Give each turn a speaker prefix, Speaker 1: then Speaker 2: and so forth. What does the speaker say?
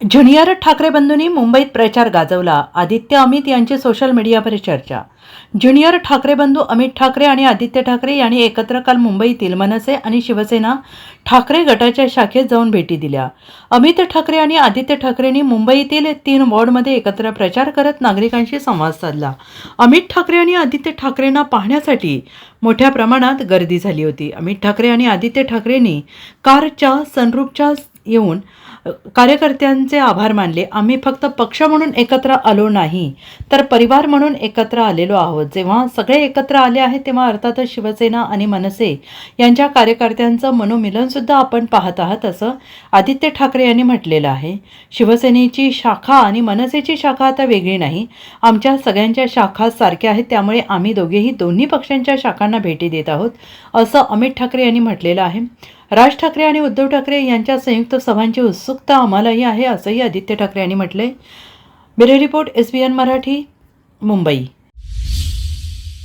Speaker 1: Junior Thackeray बंधूंनी मुंबईत प्रचार गाजवला. आदित्य अमित यांची सोशल मीडियावर चर्चा. ज्युनियर ठाकरे बंधू अमित ठाकरे आणि आदित्य ठाकरे यांनी एकत्र काल मुंबईतील मनसे आणि शिवसेना ठाकरे गटाच्या शाखेत जाऊन भेटी दिल्या. अमित ठाकरे आणि आदित्य ठाकरेंनी मुंबईतील तीन वॉर्डमध्ये एकत्र प्रचार करत नागरिकांशी संवाद साधला. अमित ठाकरे आणि आदित्य ठाकरेंना पाहण्यासाठी मोठ्या प्रमाणात गर्दी झाली होती. अमित ठाकरे आणि आदित्य ठाकरेंनी कारच्या सनरूपच्या येऊन कार्यकर्त्यांचे आभार मानले. आम्ही फक्त पक्ष म्हणून एकत्र आलो नाही तर परिवार म्हणून एकत्र आलेलो आहोत. जेव्हा सगळे एकत्र आले आहेत तेव्हा अर्थातच शिवसेना आणि मनसे यांच्या कार्यकर्त्यांचं मनोमिलनसुद्धा आपण पाहत आहात असं आदित्य ठाकरे यांनी म्हटलेलं आहे. शिवसेनेची शाखा आणि मनसेची शाखा आता वेगळी नाही. आमच्या सगळ्यांच्या शाखा सारख्या आहेत त्यामुळे आम्ही दोघेही दोन्ही पक्षांच्या शाखांना भेटी देत आहोत असं अमित ठाकरे यांनी म्हटलेलं आहे. राज ठाकरे आणि उद्धव ठाकरे यांच्या संयुक्त सभांची उत्सुकता आम्हालाही आहे असंही आदित्य ठाकरे यांनी म्हटलंय. Bureau report S B N Marathi Mumbai.